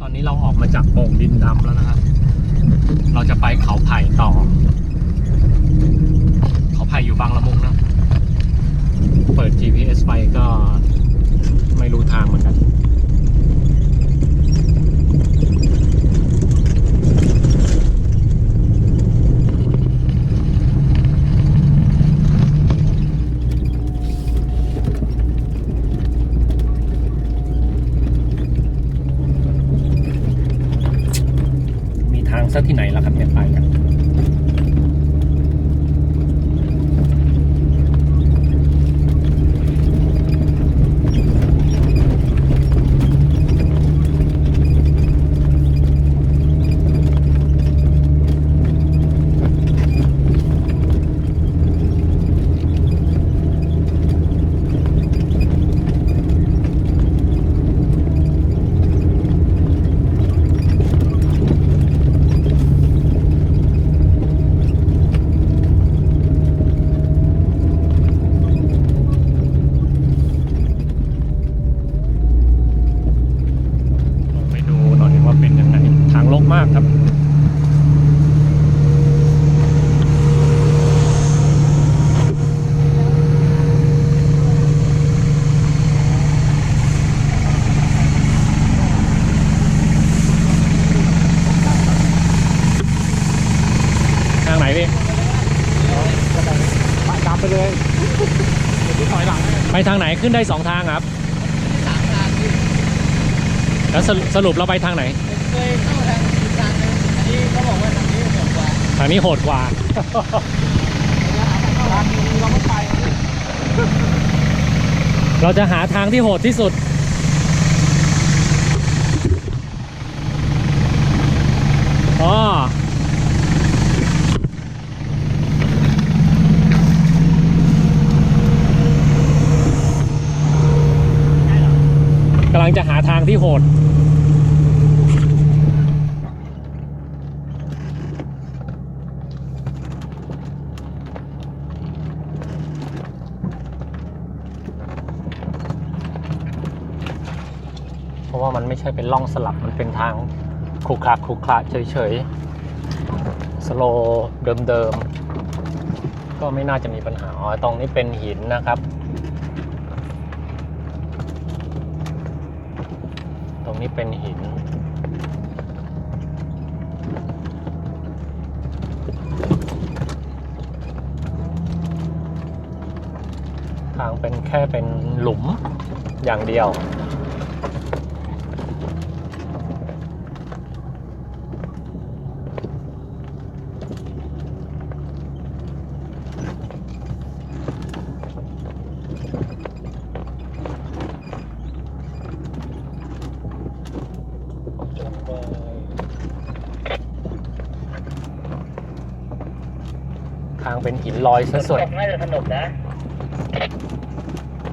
ตอนนี้เราออกมาจากโป่งดินดำแล้วนะครับ เราจะไปเขาไผ่ต่อ เขาไผ่อยู่บางละมุงนะ เปิด GPS ไปก็ไม่รู้ทางเหมือนกัน ซะที่ไหนล่ะครับเนี่ยไปกัน ลองไปดูหน่อยว่าเป็นยังไง ทางลกมากครับ ทางไหนพี่ ตามไปเลยเดี๋ยวถอยหลังให้ ไปทางไหน ขึ้นได้สองทางครับสามทางที่แล้วสรุปสรุปเราไปทางไหน ผมเคยเข้าทางอีกทางหนึงอันนี้เขาบอกว่าทางนี้โหดกว่าทางนี้โหดกว่า ทางนี้เราไม่ไปเราจะหาทางที่โหดที่สุด อ๋อ ลังจะหาทางที่โหด เพราะว่ามันไม่ใช่เป็นร่องสลับมันเป็นทางขรุขระขรุขระเฉยๆ สโลเดิมๆ ก็ไม่น่าจะมีปัญหาอ๋อตรงนี้เป็นหินนะครับ ตรง นี้เป็นหิน ทางเป็นแค่เป็นหลุมอย่างเดียว เป็นหินลอยซะส่วน น่าจะสนุกนะ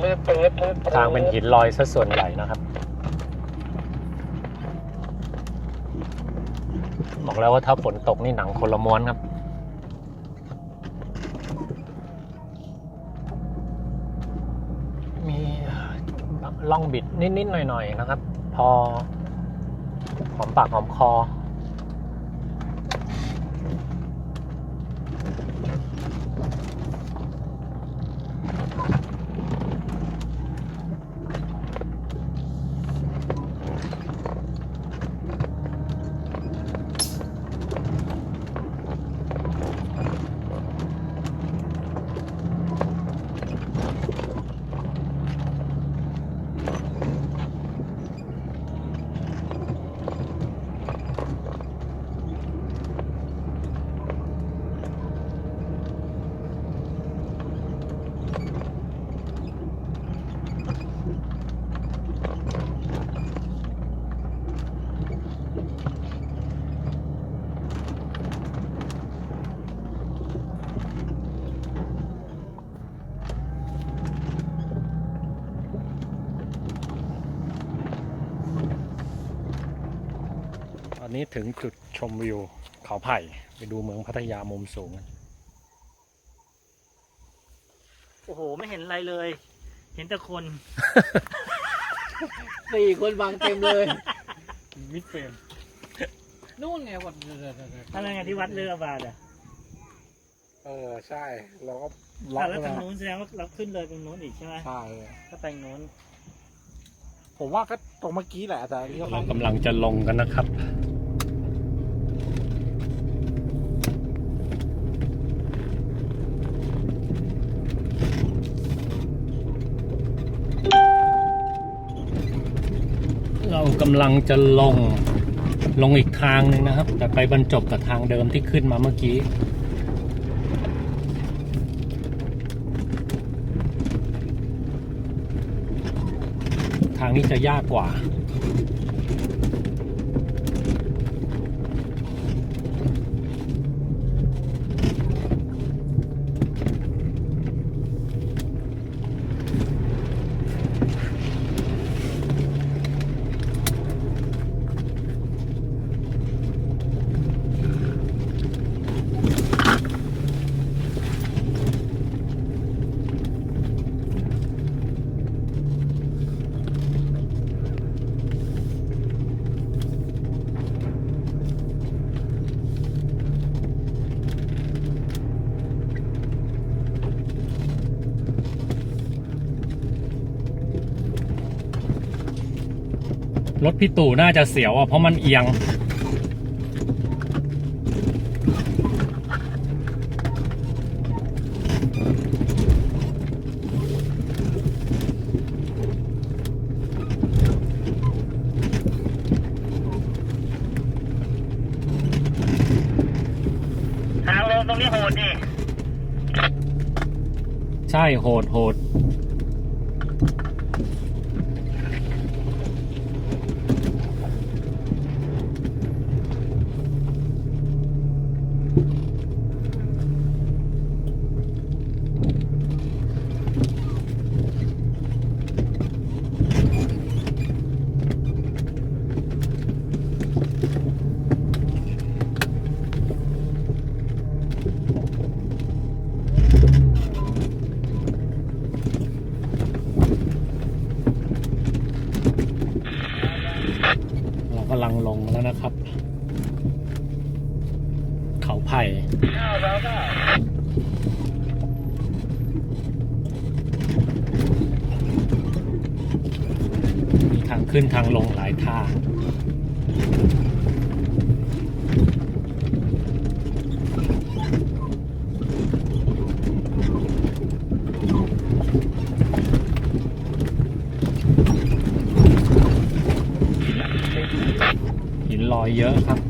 มือปืดมือปืดทางเป็นหินลอยซะส่วนใหญ่นะครับ บอกแล้วว่าถ้าฝนตกนี่หนังคนละม้วนครับ มีล่องบิดนิด ๆ หน่อย ๆ นะครับ พอ หอมปากหอมคอ ถึงจุดชมวิวเขาไผ่ไปดูเมืองพัทยามุมสูงกันโอ้โห ไม่เห็นอะไรเลย เห็นแต่คน สี่คนบางเต็มเลยมิดเฟรมนู่นไงวัดอะไรไงที่วัดเรือบาทอะเออใช่ เราก็อะแล้วทางนู้นแสดงว่าเราขึ้นเลยตรงนู้นอีกใช่ไหมใช่ก็ไปนู้น ผมว่าก็ตรงเมื่อกี้แหละแต่นี่ก็เรากำลังจะลงกันนะครับ กำลังจะลงลงอีกทางหนึ่งนะครับ แต่ไปบรรจบกับทางเดิมที่ขึ้นมาเมื่อกี้ทางนี้จะยากกว่า รถพี่ตู่น่าจะเสียวอะเพราะมันเอียง ทางลงตรงนี้โหดดิ ใช่โหดโหด เรากำลังลงแล้วนะครับ เขาไผ่ มี ทางลงหลายทางหินลอยเยอะครับ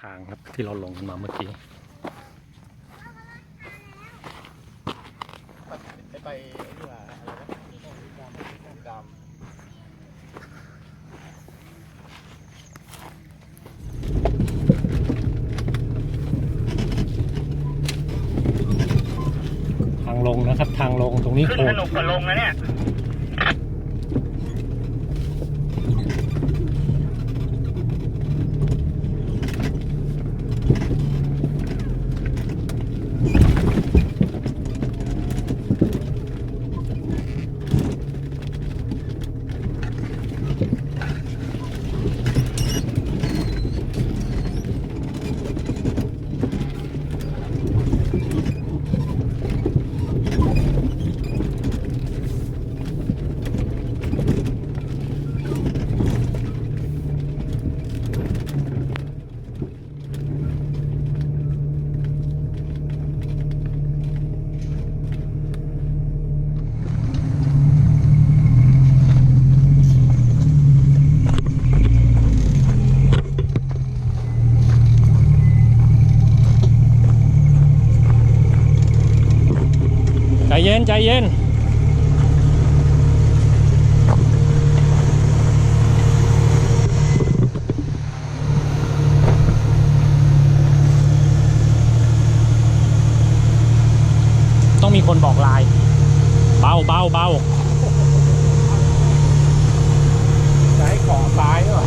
ทางครับที่เราลงมาเมื่อกี้ไปนี่ว่าอะไรนะดำทางลงนะครับ ทางลงตรงนี้ขึ้นโหสดนุกกว่าลงนะเนี่ย เย็นใจเย็นต้องมีคนบอกลาย เบาเบาเบาจะให้ขอซ้ายด้วย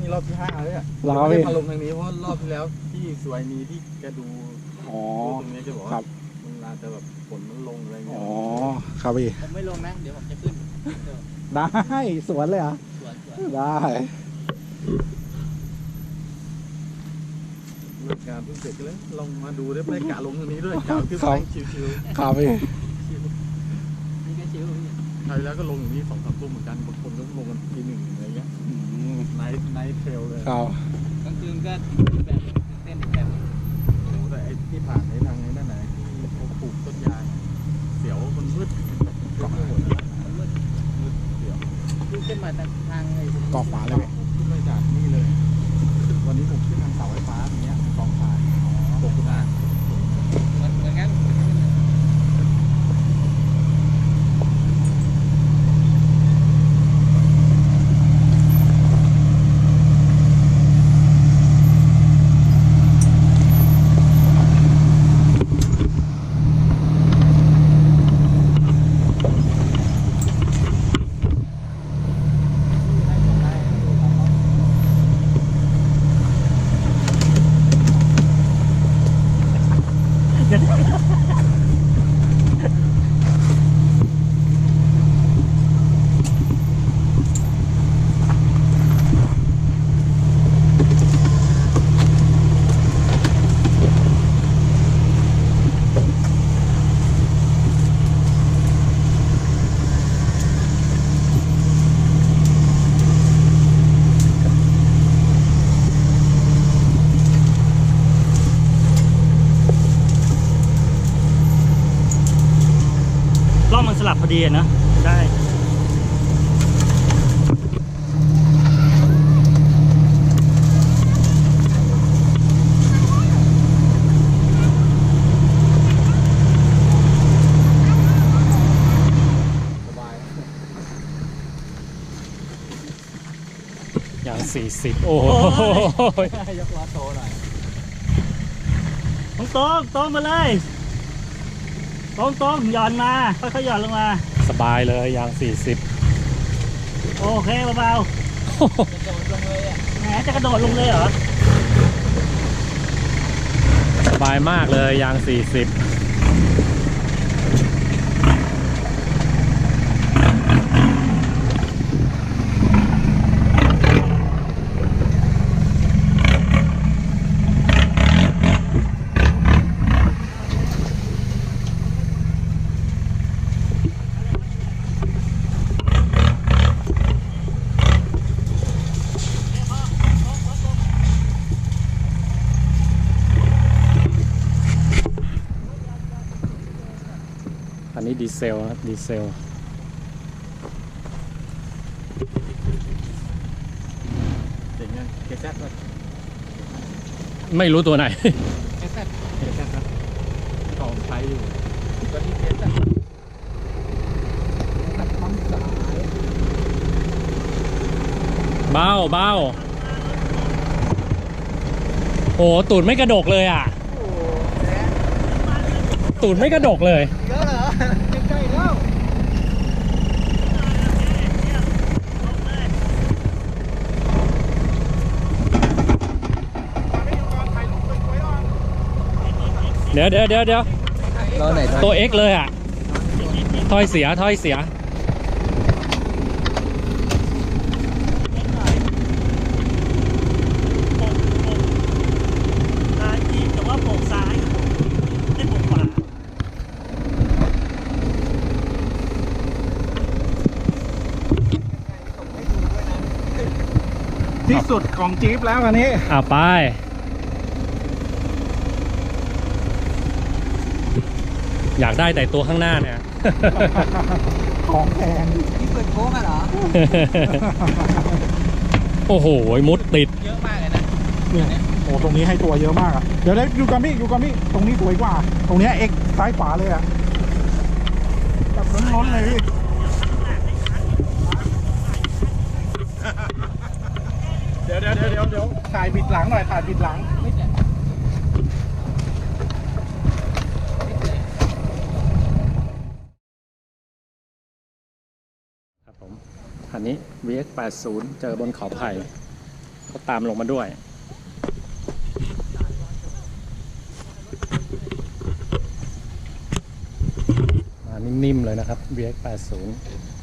นี้รอบที่ห้าเลยอะรอบไม่ที่ ได้มาลงทางนี้เพราะรอบที่แล้วที่สวยมีที่แกดูอ๋อ ตรงนี้จะบอกครัว่าบ มันอาจจะแบบฝนมันลงอะไรเงี้อ๋ยอ ครับพี่ ผมไม่ลงนะ เดี๋ยวผมจะขึ้นได้สวนเลยเหรอะ สวนสวนได้เลิกงานเพิ่งเสร็จก็เลยลงมาดูได้ไม่ได้กะลงทางนี้ด้วยกะขึ้นไปชิวครับพี่ นี่ก็ชิวพี่ๆใครแล้วก็ลงอย่างนี้สองสามทุ่มเหมือนกันบางคนก็ลงกันทีหนึ่งอะไรเงี้ยอืม ไนท์ไนท์เทรลเลยครับกลางคืนก็แบบเต้นอีกแบบหนึ่งโอ้โหแต่ไอ้ที่ผ่านในทางไอ้นั่นไหนะที่เขาปลูกต้นยางเสียวมันมืดเกาะหัวนะมันมืดมืดเสียวขึ้นขึ้นมาทางทางไอ้เกาะขวาเลยพี่ขึ้นมาจากนี่เลย ดีอะเนอะได้อย่างสี่สิบโอ้โหยกล้อโตหน่อย ตรงตรงตรงมาเลย ตรงตรงหย่อนมาค่อยๆหย่อนลงมา สบายเลยยาง 40 โอเคเบาๆแหมจะกระโดดลงเลยเหรอสบายมากเลยยาง 40 ซลนะดีเซลเจ๋งอะเคแซดเลยไม่รู้ตัวไหนเคแซดเคแซดนะที่ผมใช้อยู่ก็ที่เคแซดตัดความสายเบ้าเบ้าโอ้ตูดไม่กระดกเลยอะตูดไม่กระดกเลย เยอะเหรอใกล้ๆแล้ว เดี๋ยวเดี๋ยวเดี๋ยวเดี๋ยวรอไหนตัว X เลยอะถ้อยเสียถ้อยเสีย ซ้ายทีแต่ว่าโบกซ้ายไม่โบกขวาที่สุดของจี๊ปแล้วอันนี้อ่าไป อยากได้แต่ตัวข้างหน้าเนี่ย ของแพงที่เปิดโค้งอะเหรอ โอ้โหมุดติด เยอะมากเลยนะเนี่ยโอ้ตรงนี้ให้ตัวเยอะมากอะเดี๋ยวได้ยูกามิยูกามิตรงนี้สวยกว่า ตรงเนี้เอ็กซ้ายขวาเลยอะแบบล้นๆเลยพี่เดี๋ยวเดี๋ยวเดี๋ยวเดี๋ยวเดี๋ยวถ่ายบิดหลังหน่อยถ่ายบิดหลัง ครับผมคั นนี้ VX 80 เจอบนเขาไผ่ก็ตามลงมาด้วย มานิ่มๆเลยนะครับ VX 80